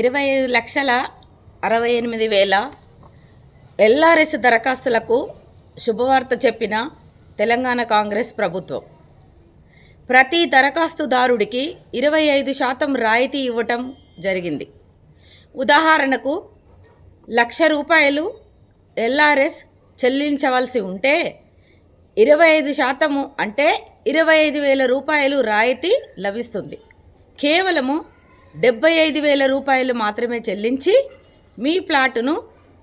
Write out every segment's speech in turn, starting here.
ఇరవై ఐదు లక్షల అరవై ఎనిమిది వేల ఎల్ఆర్ఎస్ దరఖాస్తులకు శుభవార్త చెప్పిన తెలంగాణ కాంగ్రెస్ ప్రభుత్వం. ప్రతి దరఖాస్తుదారుడికి ఇరవై ఐదు శాతం రాయితీ ఇవ్వటం జరిగింది. ఉదాహరణకు లక్ష రూపాయలు ఎల్ఆర్ఎస్ చెల్లించవలసి ఉంటే ఇరవై ఐదు శాతము అంటే ఇరవై ఐదు వేల రూపాయలు రాయితీ లభిస్తుంది. కేవలము డెబ్బై ఐదు వేల రూపాయలు మాత్రమే చెల్లించి మీ ప్లాటును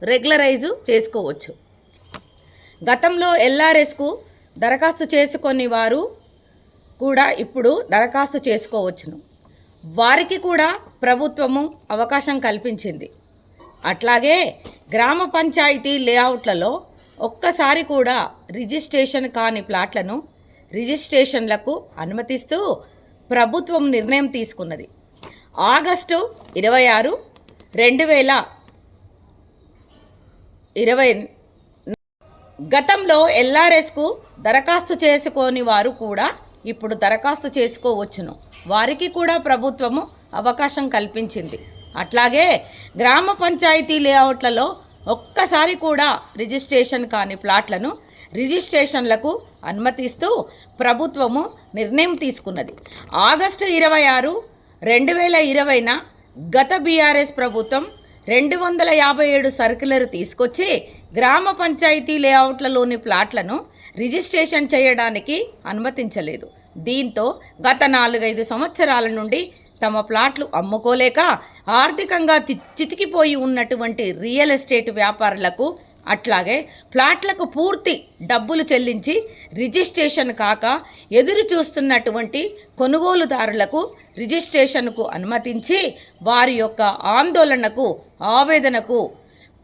రెగ్యులరైజు చేసుకోవచ్చు. గతంలో ఎల్ఆర్ఎస్కు దరఖాస్తు చేసుకొని వారు కూడా ఇప్పుడు దరఖాస్తు చేసుకోవచ్చును. వారికి కూడా ప్రభుత్వము అవకాశం కల్పించింది. అట్లాగే గ్రామ పంచాయతీ లేఅవుట్లలో ఒక్కసారి కూడా రిజిస్ట్రేషన్ కాని ప్లాట్లను రిజిస్ట్రేషన్లకు అనుమతిస్తూ ప్రభుత్వం నిర్ణయం తీసుకున్నది. ఆగస్టు ఇరవై ఆరు రెండు వేల ఇరవై గతంలో ఎల్ఆర్ఎస్కు దరఖాస్తు చేసుకోని వారు కూడా ఇప్పుడు దరఖాస్తు చేసుకోవచ్చును. వారికి కూడా ప్రభుత్వము అవకాశం కల్పించింది. అట్లాగే గ్రామ పంచాయతీ లేఅవుట్లలో ఒక్కసారి కూడా రిజిస్ట్రేషన్ కాని ప్లాట్లను రిజిస్ట్రేషన్లకు అనుమతిస్తూ ప్రభుత్వము నిర్ణయం తీసుకున్నది. ఆగస్టు ఇరవై ఆరు రెండు వేల ఇరవైన గత బీఆర్ఎస్ ప్రభుత్వం రెండు వందల యాభై ఏడు సర్కులర్ తీసుకొచ్చి గ్రామ పంచాయతీ లేఅవుట్లలోని ప్లాట్లను రిజిస్ట్రేషన్ చేయడానికి అనుమతించలేదు. దీంతో గత నాలుగైదు సంవత్సరాల నుండి తమ ప్లాట్లు అమ్ముకోలేక ఆర్థికంగా తి- చితికిపోయి ఉన్నటువంటి రియల్ ఎస్టేట్ వ్యాపారులకు అట్లాగే ప్లాట్లకు పూర్తి డబ్బులు చెల్లించి రిజిస్ట్రేషన్ కాక ఎదురు చూస్తున్నటువంటి కొనుగోలుదారులకు రిజిస్ట్రేషన్కు అనుమతించి వారి యొక్క ఆందోళనకు ఆవేదనకు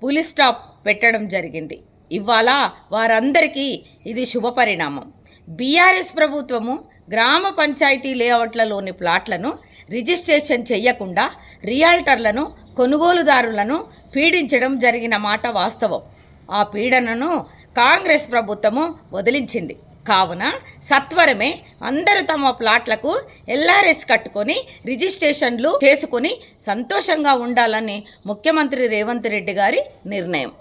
పులి స్టాప్ పెట్టడం జరిగింది. ఇవాళ వారందరికీ ఇది శుభపరిణామం బీఆర్ఎస్ ప్రభుత్వము గ్రామ పంచాయతీ లేఅవుట్లలోని ప్లాట్లను రిజిస్ట్రేషన్ చేయకుండా రియాల్టర్లను కొనుగోలుదారులను పీడించడం జరిగిన మాట వాస్తవం. ఆ పీడనను కాంగ్రెస్ ప్రభుత్వము వదిలించింది. కావున సత్వరమే అందరూ తమ ప్లాట్లకు ఎల్ఆర్ఎస్ కట్టుకొని రిజిస్ట్రేషన్లు చేసుకొని సంతోషంగా ఉండాలని ముఖ్యమంత్రి రేవంత్ రెడ్డి గారి నిర్ణయం.